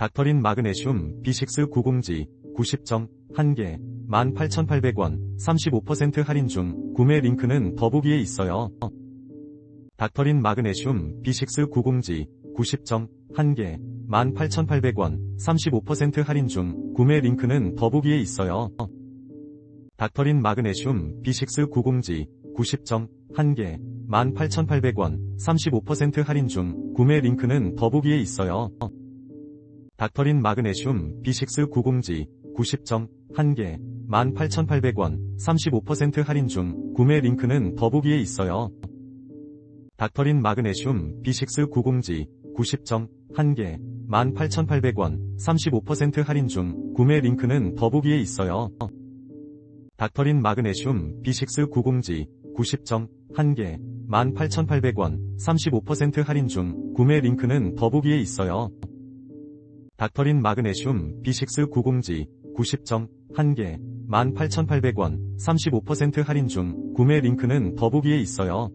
닥터린 마그네슘 B6 구공지 90점 1개 18,800원 35% 할인 중 구매 링크는 더보기에 있어요. 닥터린 마그네슘 B6 구공지 90점 1개 18,800원 35% 할인 중 구매 링크는 더보기에 있어요. 닥터린 마그네슘 B6 구공지 90점 1개 18,800원 35% 할인 중 구매 링크는 더보기에 있어요. 닥터린 마그네슘 B6 구공지 90점 1개 18,800원 35% 할인 중 구매 링크는 더보기에 있어요. 닥터린 마그네슘 B6 구공지 90점 1개 18,800원 35% 할인 중 구매 링크는 더보기에 있어요. 닥터린 마그네슘 B6 구공지 90점 1개 18,800원 35% 할인 중 구매 링크는 더보기에 있어요. 닥터린 마그네슘 B6 구공지 90점 1개 18,800원 35% 할인 중 구매 링크는 더보기에 있어요.